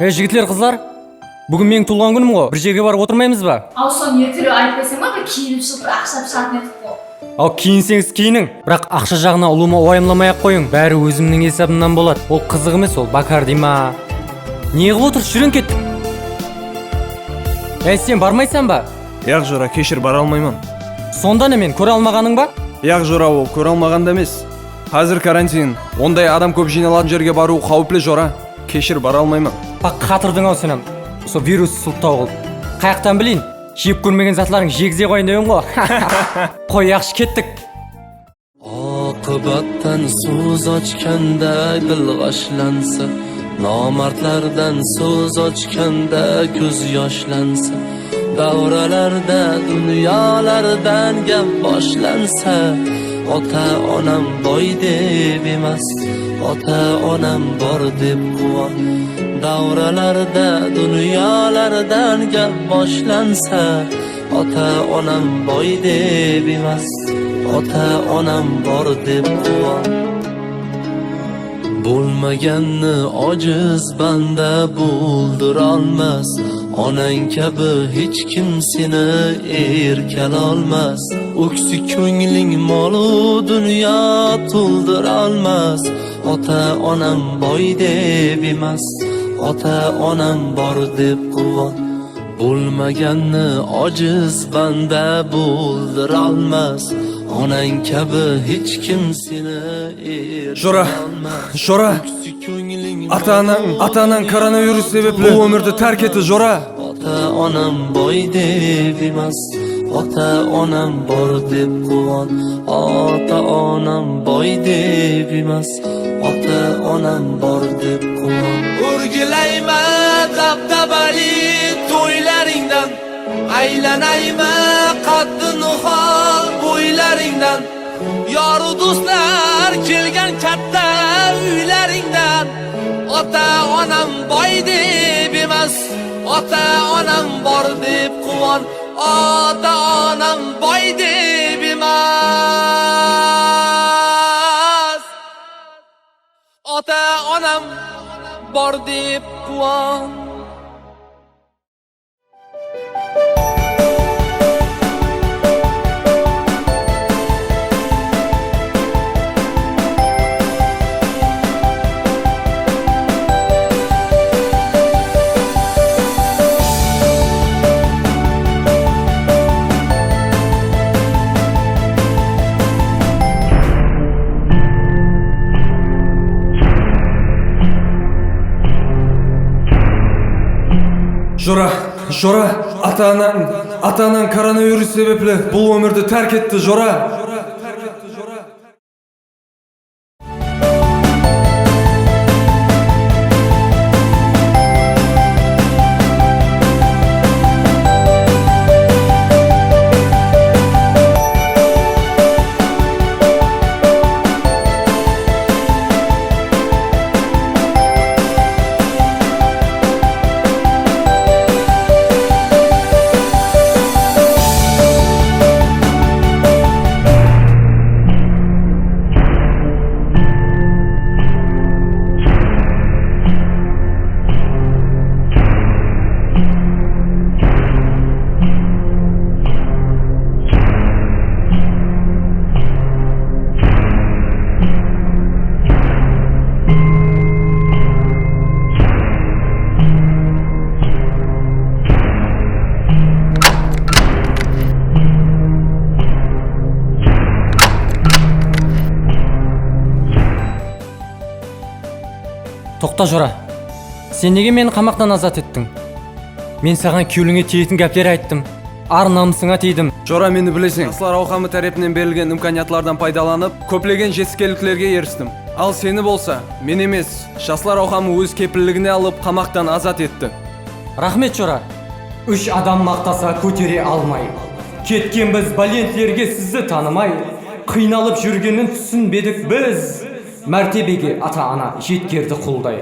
ей жігітлер қыздар бүгін менің туылған күнім ғой. Бір жерге барып отырмаймыз ба? Ал соны ертерек айтып қойсаң ба? Бір киініп шығып бір ақша шығатын едік қой. Ал киінсеңіз киінің. Бірақ ақша жағына ұлыма уайымламай ақ қойың. Бәрі өзімнің есебімнен болады ол қызық емес ол бакарди ма? Не қылып отырсыз? Жүрен кеттік ей сен бармайсың ба? Яқ жора кешір бара алмаймын. Сонда не мен? Көре алмағаның ба? Яқ жора ол көре алмаған да емес. Қазір карантин. Ондай адам көп жиналатын жерге бару қауіплі жора. Кешір бара алмаймын. Бақ қатырдың ау сенің сол вирус сылтау қылып қаяқтан білейін жеп көрмеген затларың жегізе қойын деген ғой қой yaxshi ketdik. Oqibatdan so'z ochganda dil g'ashlansa nomardlardan so'z ochganda ko'z yoshlansa davralarda dunyolardan gap boshlansa ota onam boy deb emas ota onam bor deb quvon davralarda dunyolardan gap boshlansa ota onam boy deb emas ota onam bor deb quvon. Bo'lmaganni ojiz banda bo'ldirolmas onang kabi hech kim seni erkalolmas. O'ksi ko'ngling molu dunyo to'ldirolmas ota onam boy deb emas ota onam bor deb quvon. Bo'lmaganni ojiz banda bo'ldirolmas. Onang kabi hech kim seni jo'ra jo'ra ota onam koronavirus sababli bu umrni tark etdi jo'ra ota onam boy deb emas. Ota onam bor deb quvon. Ota onam boy deb emas. Ota onam bor o'rgilayma dabdabali to'ylaringdan. Aylanayma qaddi nihol bo'ylaringdan. Yoru do'stlar kelgan katta uylaringdan. Ota onam boy deb emas ota onam bor deb quvon. Ota onam boy deb emas. Ota onam bor deb quvon Jora, Jora, ata-anan, ata-anan koronavirüs sebeple bu ömürde terk etti Jora. Тоқта жора сен неге мені қамақтан азат еттің? Мен саған күйеуіңе тиетін гәплер айттым ар намысыңа тидім. Жора мені білесің. Жасылар ауқамы тарапынан берілген имканиятлардан пайдаланып көптеген жетістікке ерістім. Ал сені болса мен емес жасылар ауқамы өз кепілдігіне алып қамақтан азат етті. Рахмет жора. Үш адам мақтаса көтере алмай. Кеткен біз сізді танымай қиналып жүргенін түсінбедік біз. мәртебеге ата ана жеткерді құлдай